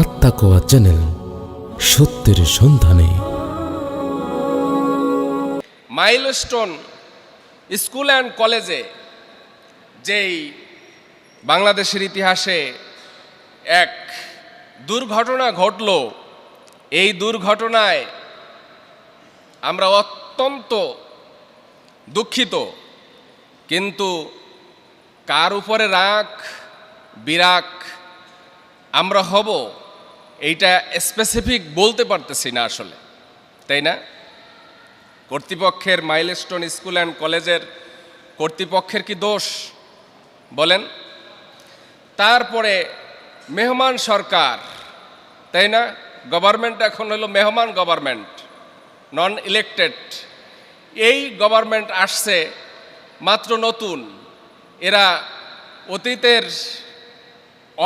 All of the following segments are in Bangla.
আত্মাকোয়া চ্যানেল সত্যের সন্ধানে। মাইলস্টোন স্কুল অ্যান্ড কলেজে যেই বাংলাদেশের ইতিহাসে এক দুর্ঘটনা ঘটল, এই দুর্ঘটনায় আমরা অত্যন্ত দুঃখিত। কিন্তু কার উপরে রাগ? বিরাগ আমরা হব, এইটা স্পেসিফিক বলতে পারতেছি না আসলে, তাই না? কর্তৃপক্ষের মাইলস্টোন স্কুল অ্যান্ড কলেজের কর্তৃপক্ষের কি দোষ? বলেন। তারপরে মেহমান সরকার, তাই না? গভর্নমেন্ট এখন হলো মেহমান গভর্নমেন্ট নন ইলেক্টেড এই গভর্নমেন্ট আসছে মাত্র নতুন, এরা অতীতের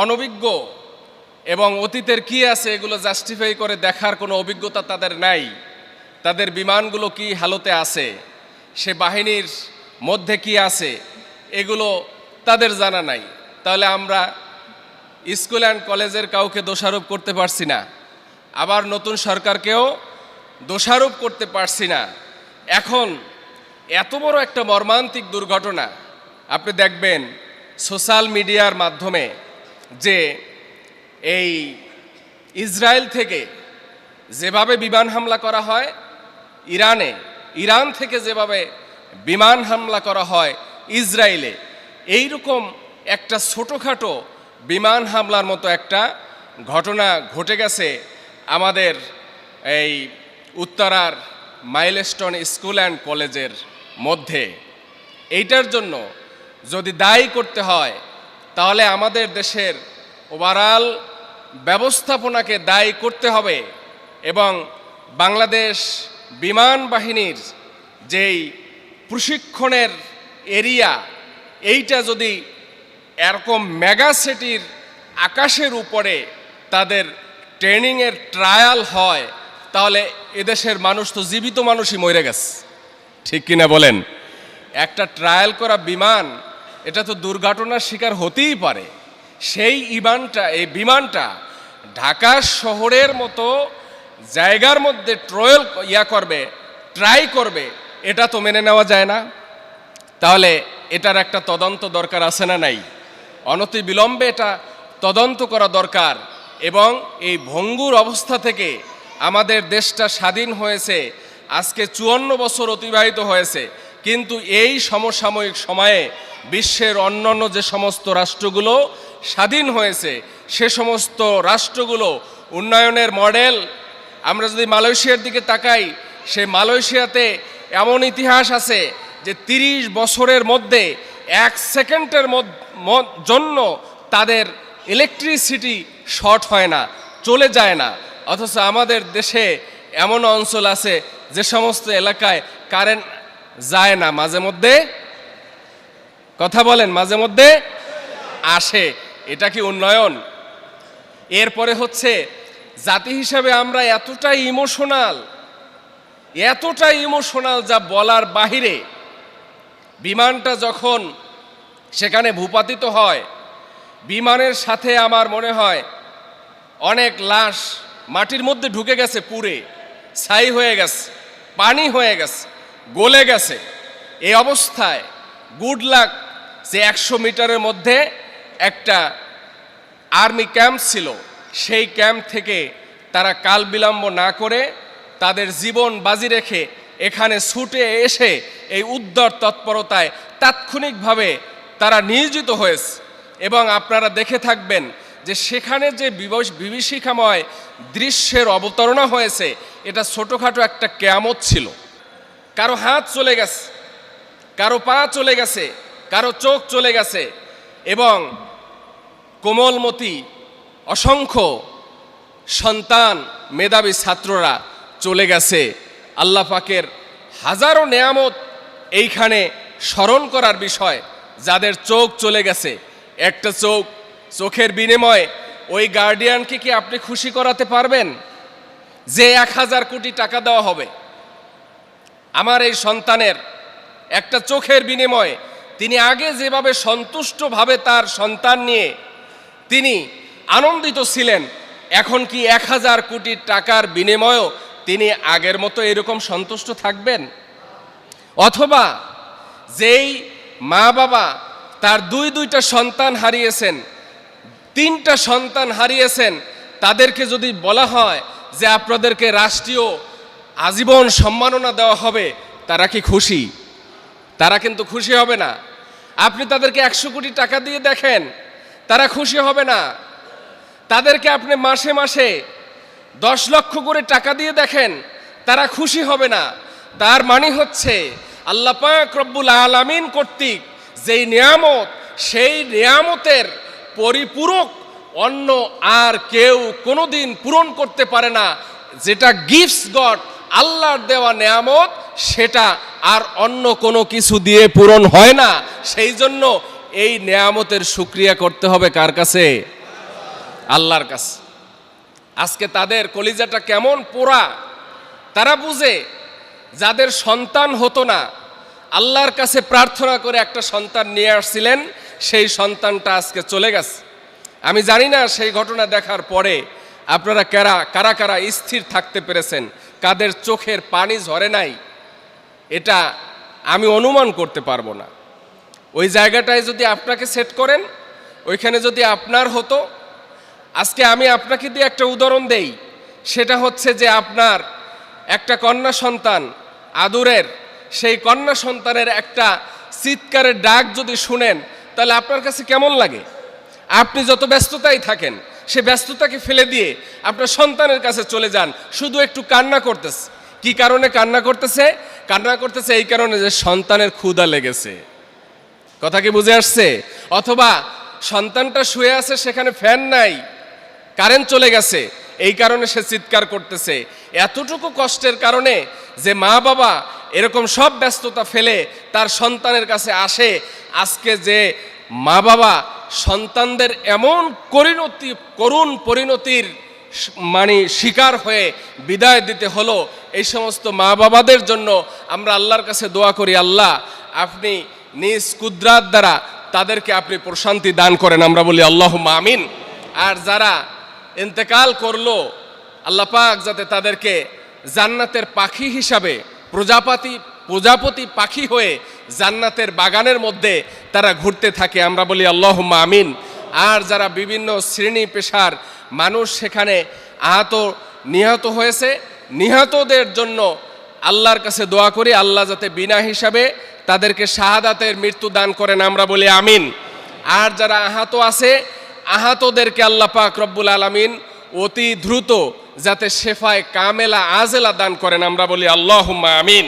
অনভিজ্ঞ এবং অতীতের কি আছে এগুলো জাস্টিফাই করে দেখার কোনো অভিজ্ঞতা তাদের নাই। তাদের বিমানগুলো কি হালতে আছে? সে বাহিনীর মধ্যে কি আছে? এগুলো তাদের জানা নাই। তাহলে আমরা স্কুল অ্যান্ড কলেজের কাউকে দোষারোপ করতে পারছি না। আবার নতুন সরকারকেও দোষারোপ করতে পারছি না। এখন এত বড় একটা মর্মান্তিক দুর্ঘটনা, আপনি দেখবেন সোশ্যাল মিডিয়ার মাধ্যমে যে এই ইসরায়েল থেকে যেভাবে বিমান হামলা করা হয়, ইরানে, ইরান থেকে যেভাবে বিমান হামলা করা হয়, ইসরায়েলে এই রকম একটা ছোটোখাটো বিমান হামলার মতো একটা ঘটনা ঘটে গেছে আমাদের এই উত্তরার মাইলস্টোন স্কুল অ্যান্ড কলেজের মধ্যে। এইটার জন্য যদি দায়ী করতে হয় তাহলে আমাদের দেশের ওভারঅল ব্যবস্থাপনাকে দায়ী করতে হবে এবং বাংলাদেশ বিমান বাহিনীর যেই প্রশিক্ষণের এরিয়া, এইটা যদি এরকম মেগা সিটির আকাশের উপরে তাদের ট্রেনিংয়ের ট্রায়াল হয়, তাহলে এদেশের মানুষ তো জীবিত মানুষই মরে গেছে। ঠিক কিনা বলেন? একটা ট্রায়াল করা বিমান এটা তো দুর্ঘটনার শিকার হতেই পারে। সেই ইমানটা, এই বিমানটা ঢাকা শহরের মতো জায়গার মধ্যে ট্রয়াল ইয়া করবে, ট্রাই করবে, এটা তো মেনে নেওয়া যায় না। তাহলে এটার একটা তদন্ত দরকার আছে না নাই? অনতি বিলম্বে এটা তদন্ত করা দরকার এবং এই ভঙ্গুর অবস্থা থেকে আমাদের দেশটা স্বাধীন হয়েছে, আজকে চুয়ান্ন বছর অতিবাহিত হয়েছে। কিন্তু এই সমসাময়িক সময়ে বিশ্বের অন্যান্য যে সমস্ত রাষ্ট্রগুলো স্বাধীন হয়েছে, সে সমস্ত রাষ্ট্রগুলো উন্নয়নের মডেল, আমরা যদি মালয়েশিয়ার দিকে তাকাই, সে মালয়েশিয়াতে এমন ইতিহাস আছে যে তিরিশ বছরের মধ্যে এক সেকেন্ডের জন্য তাদের ইলেকট্রিসিটি শর্ট হয় না, চলে যায় না। অথচ আমাদের দেশে এমন অঞ্চল আছে যে সমস্ত এলাকায় কারেন্ট যায় না, মাঝে মধ্যে কথা বলেন, মাঝে মধ্যে আসে। এটা কি উন্নয়ন? এরপরে হচ্ছে, জাতি হিসাবে আমরা এতটাই ইমোশনাল এতটাই ইমোশনাল যা বলার বাহিরে, বিমানটা যখন সেখানে ভূপাতিত হয়, বিমানের সাথে আমার মনে হয় অনেক লাশ মাটির মধ্যে ঢুকে গেছে পুরে ছাই হয়ে গেছে, পানি হয়ে গেছে, গলে গেছে। এই অবস্থায় গুড লাক যে একশো মিটারের মধ্যে একটা আর্মি ক্যাম্প ছিল, সেই ক্যাম্প থেকে তারা কাল বিলম্ব না করে তাদের জীবন বাজি রেখে এখানে ছুটে এসে এই উদ্ধার তৎপরতায় তাৎক্ষণিকভাবে তারা নিয়োজিত হয়েছে। এবং আপনারা দেখে থাকবেন যে সেখানে যে বিভীষিকাময় দৃশ্যের অবতারণা হয়েছে, এটা ছোটোখাটো একটা ক্যামত ছিল। কারও হাত চলে গেছে, কারও পা চলে গেছে কারও চোখ চলে গেছে এবং কোমলমতি অসংখ্য সন্তান, মেধাবী ছাত্ররা চলে গেছে। আল্লাহ পাকের হাজারো নেয়ামত এইখানে স্মরণ করার বিষয়, যাদের চোখ চলে গেছে। একটা চোখ চোখের বিনিময়ে ওই গার্ডিয়ানকে কি আপনি খুশি করাতে পারবেন? যে এক হাজার কোটি টাকা দেওয়া হবে। আমার এই সন্তানের একটা চোখের বিনিময়ে তিনি আগে যেভাবে সন্তুষ্টভাবে তার সন্তান নিয়ে তিনি আনন্দিত ছিলেন, এখন কি এক হাজার কোটি টাকার বিনিময়েও তিনি আগের মতো এরকম সন্তুষ্ট থাকবেন? অথবা যেই মা বাবা তার দুই দুইটা সন্তান হারিয়েছেন, তিনটা সন্তান হারিয়েছেন, তাদেরকে যদি বলা হয় যে আপনাদেরকে রাষ্ট্রীয় আজীবন সম্মাননা দেওয়া হবে, তারা কি খুশি? তারা কিন্তু খুশি হবে না। আপনি তাদেরকে একশো কোটি টাকা দিয়ে দেখেন, তারা খুশি হবে না। তাদেরকে আপনি মাসে মাসে দশ লক্ষ করে টাকা দিয়ে দেখেন, তারা খুশি হবে না। তার মানে হচ্ছে, আল্লাহ পাক রব্বুল আলামিন কর্তৃক যেই নিয়ামত, সেই নিয়ামতের পরিপূরক অন্য আর কেউ কোনোদিন পূরণ করতে পারে না। যেটা গিফটস গড আল্লাহর দেওয়া নিয়ামত সেটা আর অন্য কোনো কিছু দিয়ে পূরণ হয় না। সেই জন্য এই নিয়ামতের সুক্রিয়া করতে হবে কার কাছে? আল্লাহর কাছে। আজকে তাদের কলিজাটা কেমন পোড়া। তারা বুঝে, যাদের সন্তান হতো না, আল্লাহর কাছে প্রার্থনা করে একটা সন্তান নিয়ে আসছিলেন, সেই সন্তানটা আজকে চলে গেছে। আমি জানি না সেই ঘটনা দেখার পরে আপনারা কারা কারা কারা স্থির থাকতে পেরেছেন? কাদের চোখের পানি ঝরে নাই? এটা আমি অনুমান করতে পারব না। ওই জায়গাটায় যদি আপনাকে সেট করেন, ওইখানে যদি আপনার হতো, আজকে আমি আপনাকে দিয়ে একটা উদাহরণ দেই। সেটা হচ্ছে যে আপনার একটা কন্যা সন্তান আদুরের, সেই কন্যা সন্তানের একটা চিৎকারের ডাক যদি শুনেন, তাহলে আপনার কাছে কেমন লাগে? আপনি যত ব্যস্ততাই থাকেন, সে ব্যস্ততাকে ফেলে দিয়ে আপনার সন্তানের কাছে চলে যান, শুধু একটু কান্না করতেছে। কি কারণে কান্না করতেছে? কান্না করতেছে এই কারণে যে সন্তানের ক্ষুধা লেগেছে। কথা কি বুঝে আসছে? অথবা সন্তানটা শুয়ে আছে, সেখানে ফ্যান নাই, কারেন্ট চলে গেছে, এই কারণে সে চিৎকার করতেছে। এতটুকু কষ্টের কারণে যে মা বাবা এরকম সব ব্যস্ততা ফেলে তার সন্তানের কাছে আসে, আজকে যে মা বাবা সন্তানদের এমন পরিণতি করুণ পরিণতির মানে শিকার হয়ে বিদায় দিতে হলো। এই সমস্ত মা বাবাদের জন্য আমরা আল্লাহর কাছে দোয়া করি, আল্লাহ, আপনি নিজ কুদরাত দ্বারা তাদেরকে আপনি প্রশান্তি দান করেন। আমরা বলি আল্লাহ আমিন। আর যারা ইন্তেকাল করল, আল্লাহ পাক যাতে তাদেরকে জান্নাতের পাখি হিসাবে, প্রজাপতি প্রজাপতি পাখি হয়ে জান্নাতের বাগানের মধ্যে তারা ঘুরতে থাকে। আমরা বলি আল্লাহ আমিন। আর যারা বিভিন্ন শ্রেণি পেশার মানুষ সেখানে আহত, নিহত হয়েছে, নিহতদের জন্য আল্লাহর কাছে দোয়া করি, আল্লাহ যাতে বিনা হিসাবে তাদেরকে শাহাদাতের মৃত্যু দান করেন, আমরা বলি আমিন। আর যারা আহত আছে, আহতদেরকে আল্লাহ পাক রব্বুল আলামিন অতি দ্রুত যাতে শেফায় কামেলা, আজেলা দান করেন, আমরা বলি আল্লাহ আমিন।